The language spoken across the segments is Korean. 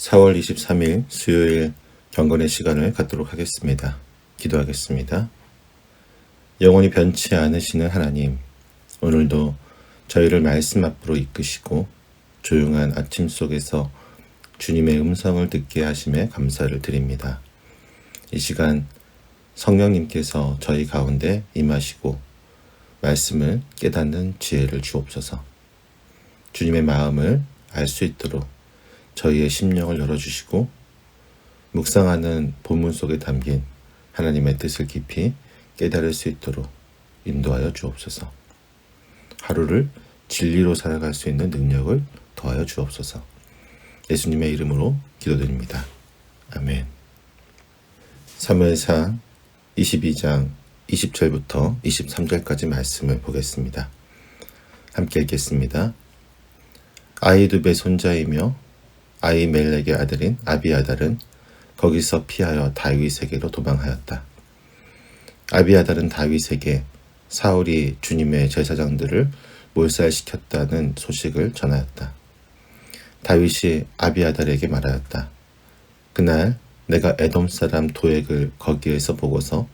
4월 23일 수요일 경건의 시간을 갖도록 하겠습니다. 기도하겠습니다. 영원히 변치 않으시는 하나님, 오늘도 저희를 말씀 앞으로 이끄시고 조용한 아침 속에서 주님의 음성을 듣게 하심에 감사를 드립니다. 이 시간 성령님께서 저희 가운데 임하시고 말씀을 깨닫는 지혜를 주옵소서. 주님의 마음을 알 수 있도록 저희의 심령을 열어주시고 묵상하는 본문 속에 담긴 하나님의 뜻을 깊이 깨달을 수 있도록 인도하여 주옵소서. 하루를 진리로 살아갈 수 있는 능력을 더하여 주옵소서. 예수님의 이름으로 기도드립니다. 아멘. 사무엘상 22장 20절부터 23절까지 말씀을 보겠습니다. 함께 읽겠습니다. 아이두베 손자이며 아이멜렉의 아들인 아비아달은 거기서 피하여 다윗에게로 도망하였다. 아비아달은 다윗에게 사울이 주님의 제사장들을 몰살시켰다는 소식을 전하였다. 다윗이 아비아달에게 말하였다. 그날 내가 에돔 사람 도액을 거기에서 보고서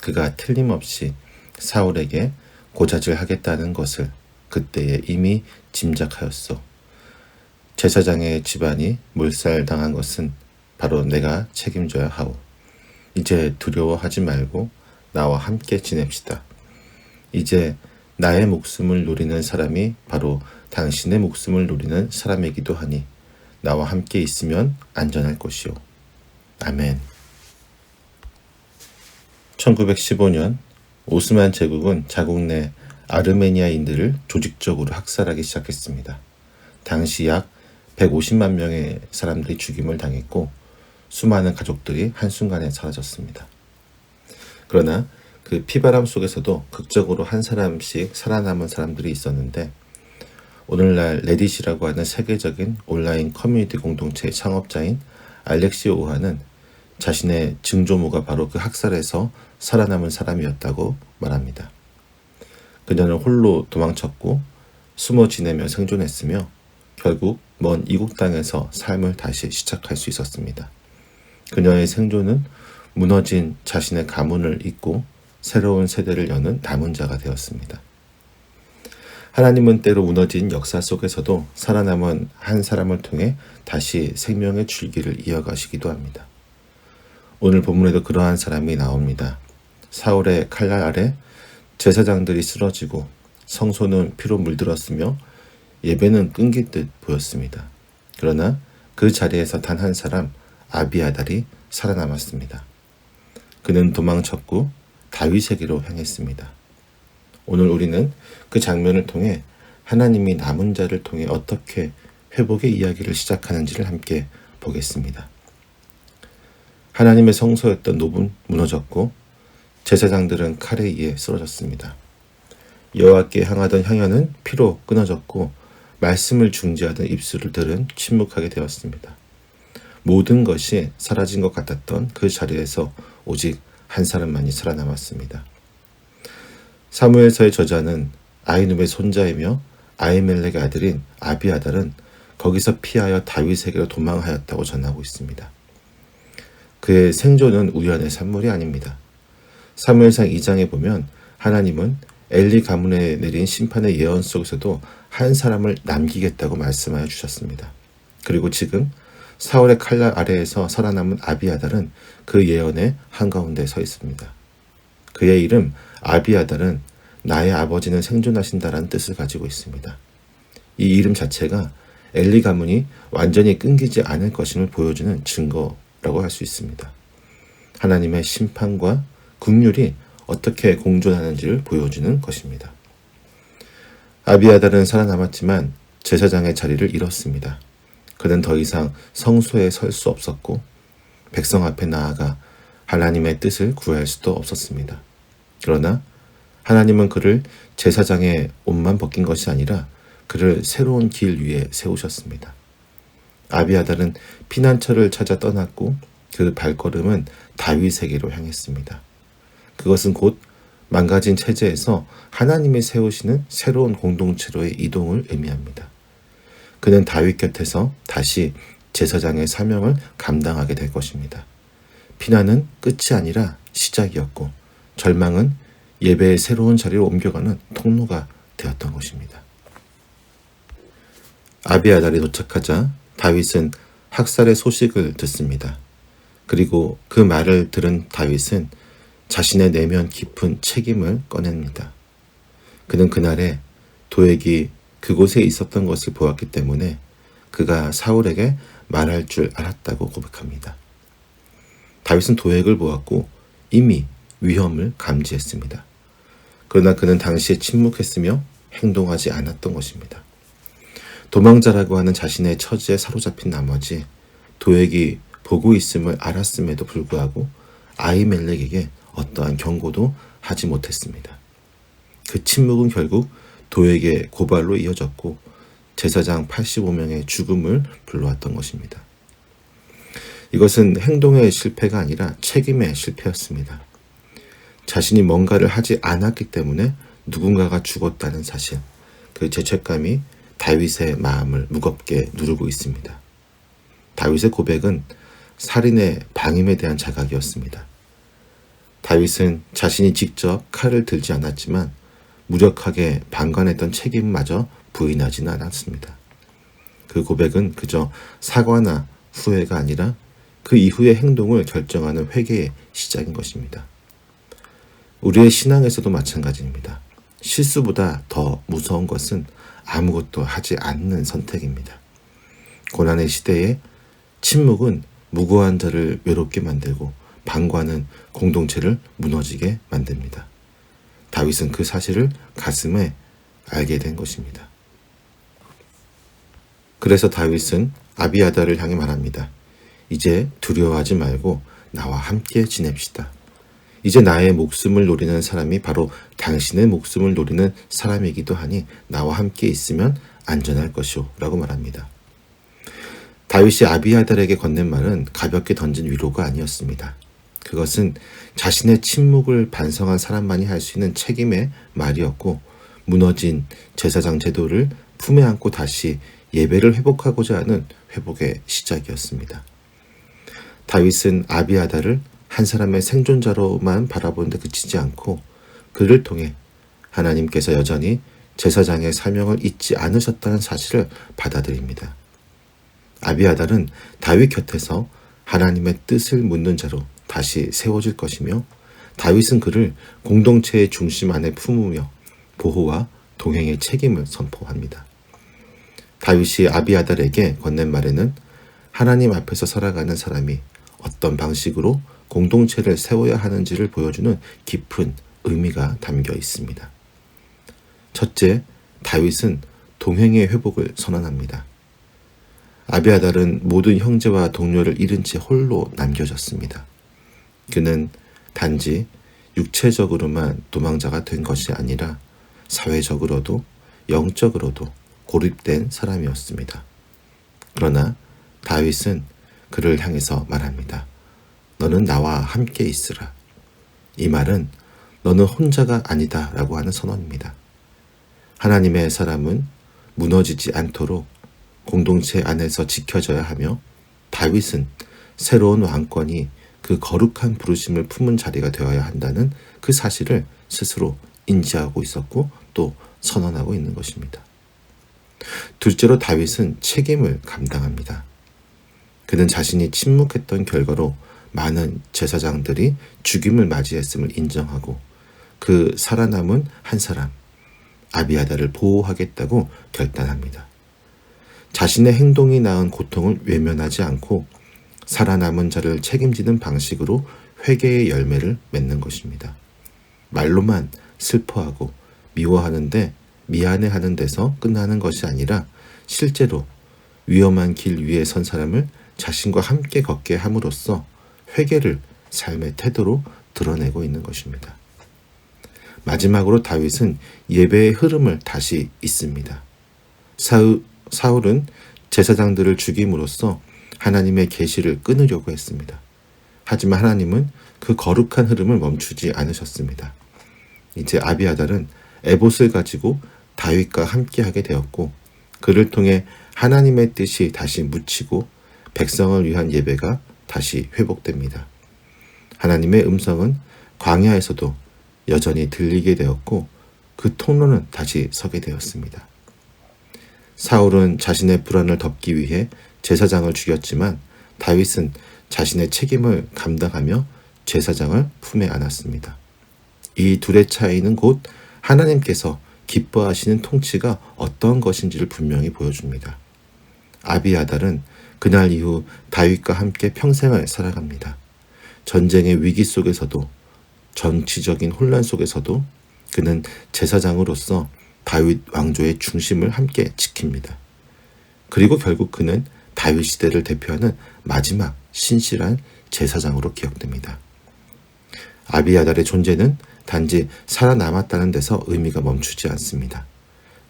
그가 틀림없이 사울에게 고자질 하겠다는 것을 그때에 이미 짐작하였소. 제사장의 집안이 몰살당한 것은 바로 내가 책임져야 하오. 이제 두려워하지 말고 나와 함께 지냅시다. 이제 나의 목숨을 노리는 사람이 바로 당신의 목숨을 노리는 사람이기도 하니 나와 함께 있으면 안전할 것이오. 아멘. 1915년 오스만 제국은 자국 내 아르메니아인들을 조직적으로 학살하기 시작했습니다. 당시 약 150만 명의 사람들이 죽임을 당했고 수많은 가족들이 한순간에 사라졌습니다. 그러나 그 피바람 속에서도 극적으로 한 사람씩 살아남은 사람들이 있었는데 오늘날 레딧이라고 하는 세계적인 온라인 커뮤니티 공동체의 창업자인 알렉시 오하는 자신의 증조모가 바로 그 학살에서 살아남은 사람이었다고 말합니다. 그녀는 홀로 도망쳤고 숨어 지내며 생존했으며 결국 먼 이국 땅에서 삶을 다시 시작할 수 있었습니다. 그녀의 생존은 무너진 자신의 가문을 잇고 새로운 세대를 여는 남은 자가 되었습니다. 하나님은 때로 무너진 역사 속에서도 살아남은 한 사람을 통해 다시 생명의 줄기를 이어가시기도 합니다. 오늘 본문에도 그러한 사람이 나옵니다. 사울의 칼날 아래 제사장들이 쓰러지고 성소는 피로 물들었으며 예배는 끊길 듯 보였습니다. 그러나 그 자리에서 단 한 사람 아비아달이 살아남았습니다. 그는 도망쳤고 다윗에게로 향했습니다. 오늘 우리는 그 장면을 통해 하나님이 남은 자를 통해 어떻게 회복의 이야기를 시작하는지를 함께 보겠습니다. 하나님의 성소였던 노은 무너졌고 제사장들은 칼에 의해 쓰러졌습니다. 여호와께 향하던 향연은 피로 끊어졌고 말씀을 중지하던 입술들은 침묵하게 되었습니다. 모든 것이 사라진 것 같았던 그 자리에서 오직 한 사람만이 살아남았습니다. 사무엘서의 저자는 아이눔의 손자이며 아이멜렉의 아들인 아비아달은 거기서 피하여 다윗에게로 도망하였다고 전하고 있습니다. 그의 생존은 우연의 산물이 아닙니다. 사무엘상 2장에 보면 하나님은 엘리 가문에 내린 심판의 예언 속에서도 한 사람을 남기겠다고 말씀하여 주셨습니다. 그리고 지금 사울의 칼날 아래에서 살아남은 아비아달은 그 예언의 한가운데 서 있습니다. 그의 이름 아비아달은 나의 아버지는 생존하신다라는 뜻을 가지고 있습니다. 이 이름 자체가 엘리 가문이 완전히 끊기지 않을 것임을 보여주는 증거라고 할 수 있습니다. 하나님의 심판과 국률이 어떻게 공존하는지를 보여주는 것입니다. 아비아달은 살아남았지만 제사장의 자리를 잃었습니다. 그는 더 이상 성소에 설 수 없었고 백성 앞에 나아가 하나님의 뜻을 구할 수도 없었습니다. 그러나 하나님은 그를 제사장의 옷만 벗긴 것이 아니라 그를 새로운 길 위에 세우셨습니다. 아비아달은 피난처를 찾아 떠났고 그 발걸음은 다윗에게로 향했습니다. 그것은 곧 망가진 체제에서 하나님이 세우시는 새로운 공동체로의 이동을 의미합니다. 그는 다윗 곁에서 다시 제사장의 사명을 감당하게 될 것입니다. 피난은 끝이 아니라 시작이었고 절망은 예배의 새로운 자리로 옮겨가는 통로가 되었던 것입니다. 아비아달이 도착하자 다윗은 학살의 소식을 듣습니다. 그리고 그 말을 들은 다윗은 자신의 내면 깊은 책임을 꺼냅니다. 그는 그날에 도액이 그곳에 있었던 것을 보았기 때문에 그가 사울에게 말할 줄 알았다고 고백합니다. 다윗은 도액을 보았고 이미 위험을 감지했습니다. 그러나 그는 당시에 침묵했으며 행동하지 않았던 것입니다. 도망자라고 하는 자신의 처지에 사로잡힌 나머지 도액이 보고 있음을 알았음에도 불구하고 아이멜렉에게 어떠한 경고도 하지 못했습니다. 그 침묵은 결국 도액의 고발로 이어졌고 제사장 85명의 죽음을 불러왔던 것입니다. 이것은 행동의 실패가 아니라 책임의 실패였습니다. 자신이 뭔가를 하지 않았기 때문에 누군가가 죽었다는 사실, 그 죄책감이 다윗의 마음을 무겁게 누르고 있습니다. 다윗의 고백은 살인의 방임에 대한 자각이었습니다. 다윗은 자신이 직접 칼을 들지 않았지만 무력하게 방관했던 책임마저 부인하지는 않았습니다. 그 고백은 그저 사과나 후회가 아니라 그 이후의 행동을 결정하는 회개의 시작인 것입니다. 우리의 신앙에서도 마찬가지입니다. 실수보다 더 무서운 것은 아무것도 하지 않는 선택입니다. 고난의 시대에 침묵은 무고한 자를 외롭게 만들고 방관은 공동체를 무너지게 만듭니다. 다윗은 그 사실을 가슴에 알게 된 것입니다. 그래서 다윗은 아비아다를 향해 말합니다. 이제 두려워하지 말고 나와 함께 지냅시다. 이제 나의 목숨을 노리는 사람이 바로 당신의 목숨을 노리는 사람이기도 하니 나와 함께 있으면 안전할 것이오. 라고 말합니다. 다윗이 아비아달에게 건넨 말은 가볍게 던진 위로가 아니었습니다. 그것은 자신의 침묵을 반성한 사람만이 할 수 있는 책임의 말이었고 무너진 제사장 제도를 품에 안고 다시 예배를 회복하고자 하는 회복의 시작이었습니다. 다윗은 아비아다를 한 사람의 생존자로만 바라보는데 그치지 않고 그를 통해 하나님께서 여전히 제사장의 사명을 잊지 않으셨다는 사실을 받아들입니다. 아비아달은 다윗 곁에서 하나님의 뜻을 묻는 자로 다시 세워질 것이며 다윗은 그를 공동체의 중심 안에 품으며 보호와 동행의 책임을 선포합니다. 다윗이 아비아달에게 건넨 말에는 하나님 앞에서 살아가는 사람이 어떤 방식으로 공동체를 세워야 하는지를 보여주는 깊은 의미가 담겨 있습니다. 첫째, 다윗은 동행의 회복을 선언합니다. 아비아달은 모든 형제와 동료를 잃은 채 홀로 남겨졌습니다. 그는 단지 육체적으로만 도망자가 된 것이 아니라 사회적으로도 영적으로도 고립된 사람이었습니다. 그러나 다윗은 그를 향해서 말합니다. 너는 나와 함께 있으라. 이 말은 너는 혼자가 아니다 라고 하는 선언입니다. 하나님의 사람은 무너지지 않도록 공동체 안에서 지켜져야 하며 다윗은 새로운 왕권이 그 거룩한 부르심을 품은 자리가 되어야 한다는 그 사실을 스스로 인지하고 있었고 또 선언하고 있는 것입니다. 둘째로 다윗은 책임을 감당합니다. 그는 자신이 침묵했던 결과로 많은 제사장들이 죽임을 맞이했음을 인정하고 그 살아남은 한 사람 아비아다를 보호하겠다고 결단합니다. 자신의 행동이 낳은 고통을 외면하지 않고 살아남은 자를 책임지는 방식으로 회개의 열매를 맺는 것입니다. 말로만 슬퍼하고 미워하는데 미안해하는 데서 끝나는 것이 아니라 실제로 위험한 길 위에 선 사람을 자신과 함께 걷게 함으로써 회개를 삶의 태도로 드러내고 있는 것입니다. 마지막으로 다윗은 예배의 흐름을 다시 잇습니다. 사울, 사울은 제사장들을 죽임으로써 하나님의 계시를 끊으려고 했습니다. 하지만 하나님은 그 거룩한 흐름을 멈추지 않으셨습니다. 이제 아비아달은 에봇을 가지고 다윗과 함께하게 되었고 그를 통해 하나님의 뜻이 다시 묻히고 백성을 위한 예배가 다시 회복됩니다. 하나님의 음성은 광야에서도 여전히 들리게 되었고 그 통로는 다시 서게 되었습니다. 사울은 자신의 불안을 덮기 위해 제사장을 죽였지만 다윗은 자신의 책임을 감당하며 제사장을 품에 안았습니다. 이 둘의 차이는 곧 하나님께서 기뻐하시는 통치가 어떤 것인지를 분명히 보여줍니다. 아비아달은 그날 이후 다윗과 함께 평생을 살아갑니다. 전쟁의 위기 속에서도 정치적인 혼란 속에서도 그는 제사장으로서 다윗 왕조의 중심을 함께 지킵니다. 그리고 결국 그는 다윗 시대를 대표하는 마지막 신실한 제사장으로 기억됩니다. 아비아달의 존재는 단지 살아남았다는 데서 의미가 멈추지 않습니다.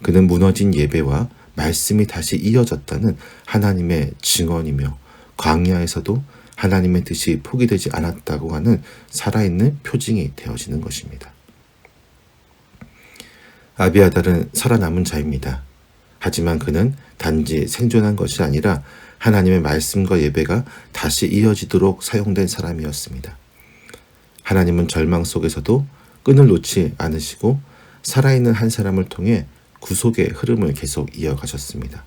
그는 무너진 예배와 말씀이 다시 이어졌다는 하나님의 증언이며 광야에서도 하나님의 뜻이 포기되지 않았다고 하는 살아있는 표징이 되어지는 것입니다. 아비아달은 살아남은 자입니다. 하지만 그는 단지 생존한 것이 아니라 하나님의 말씀과 예배가 다시 이어지도록 사용된 사람이었습니다. 하나님은 절망 속에서도 끈을 놓지 않으시고 살아있는 한 사람을 통해 구속의 흐름을 계속 이어가셨습니다.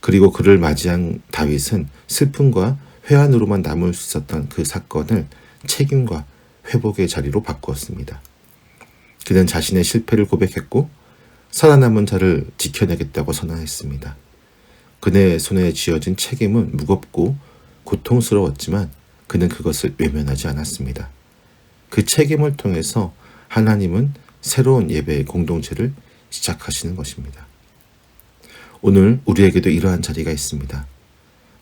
그리고 그를 맞이한 다윗은 슬픔과 회한으로만 남을 수 있었던 그 사건을 책임과 회복의 자리로 바꾸었습니다. 그는 자신의 실패를 고백했고 살아남은 자를 지켜내겠다고 선언했습니다. 그의 손에 쥐어진 책임은 무겁고 고통스러웠지만 그는 그것을 외면하지 않았습니다. 그 책임을 통해서 하나님은 새로운 예배의 공동체를 시작하시는 것입니다. 오늘 우리에게도 이러한 자리가 있습니다.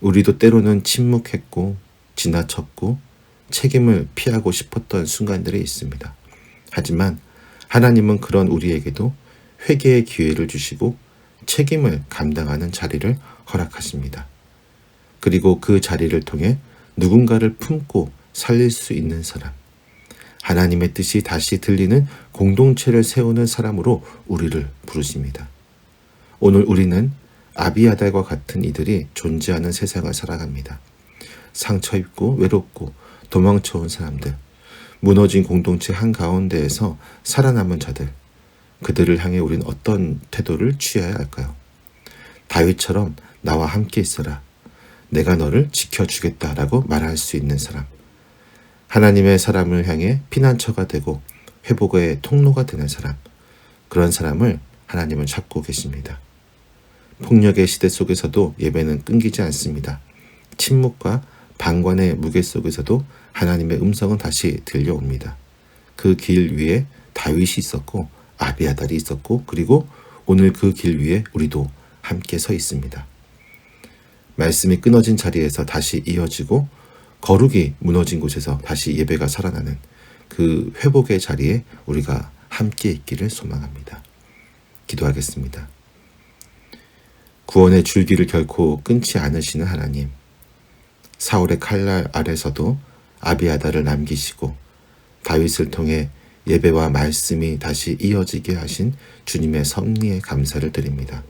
우리도 때로는 침묵했고 지나쳤고 책임을 피하고 싶었던 순간들이 있습니다. 하지만 하나님은 그런 우리에게도 회개의 기회를 주시고 책임을 감당하는 자리를 허락하십니다. 그리고 그 자리를 통해 누군가를 품고 살릴 수 있는 사람, 하나님의 뜻이 다시 들리는 공동체를 세우는 사람으로 우리를 부르십니다. 오늘 우리는 아비아달과 같은 이들이 존재하는 세상을 살아갑니다. 상처 입고 외롭고 도망쳐온 사람들, 무너진 공동체 한가운데에서 살아남은 자들, 그들을 향해 우리는 어떤 태도를 취해야 할까요? 다윗처럼 나와 함께 있어라. 내가 너를 지켜주겠다라고 말할 수 있는 사람. 하나님의 사람을 향해 피난처가 되고 회복의 통로가 되는 사람, 그런 사람을 하나님은 찾고 계십니다. 폭력의 시대 속에서도 예배는 끊기지 않습니다. 침묵과 방관의 무게 속에서도 하나님의 음성은 다시 들려옵니다. 그 길 위에 다윗이 있었고 아비아달이 있었고 그리고 오늘 그 길 위에 우리도 함께 서 있습니다. 말씀이 끊어진 자리에서 다시 이어지고 거룩이 무너진 곳에서 다시 예배가 살아나는 그 회복의 자리에 우리가 함께 있기를 소망합니다. 기도하겠습니다. 구원의 줄기를 결코 끊지 않으시는 하나님, 사울의 칼날 아래서도 아비아다를 남기시고 다윗을 통해 예배와 말씀이 다시 이어지게 하신 주님의 섭리에 감사를 드립니다.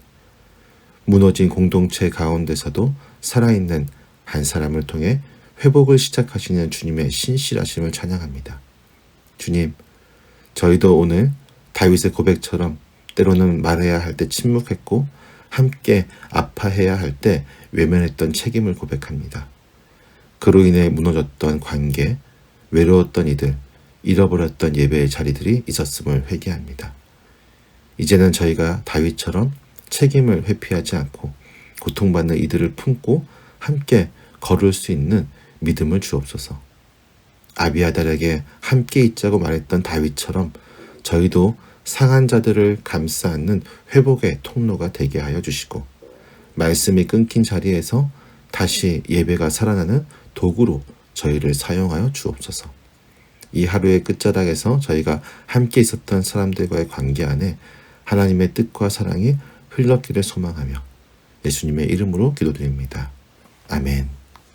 무너진 공동체 가운데서도 살아있는 한 사람을 통해 회복을 시작하시는 주님의 신실하심을 찬양합니다. 주님, 저희도 오늘 다윗의 고백처럼 때로는 말해야 할 때 침묵했고 함께 아파해야 할 때 외면했던 책임을 고백합니다. 그로 인해 무너졌던 관계, 외로웠던 이들, 잃어버렸던 예배의 자리들이 있었음을 회개합니다. 이제는 저희가 다윗처럼 책임을 회피하지 않고 고통받는 이들을 품고 함께 걸을 수 있는 믿음을 주옵소서. 아비아달에게 함께 있자고 말했던 다윗처럼 저희도 상한 자들을 감싸 안는 회복의 통로가 되게 하여 주시고 말씀이 끊긴 자리에서 다시 예배가 살아나는 도구로 저희를 사용하여 주옵소서. 이 하루의 끝자락에서 저희가 함께 있었던 사람들과의 관계 안에 하나님의 뜻과 사랑이 흘렀기를 소망하며 예수님의 이름으로 기도드립니다. 아멘.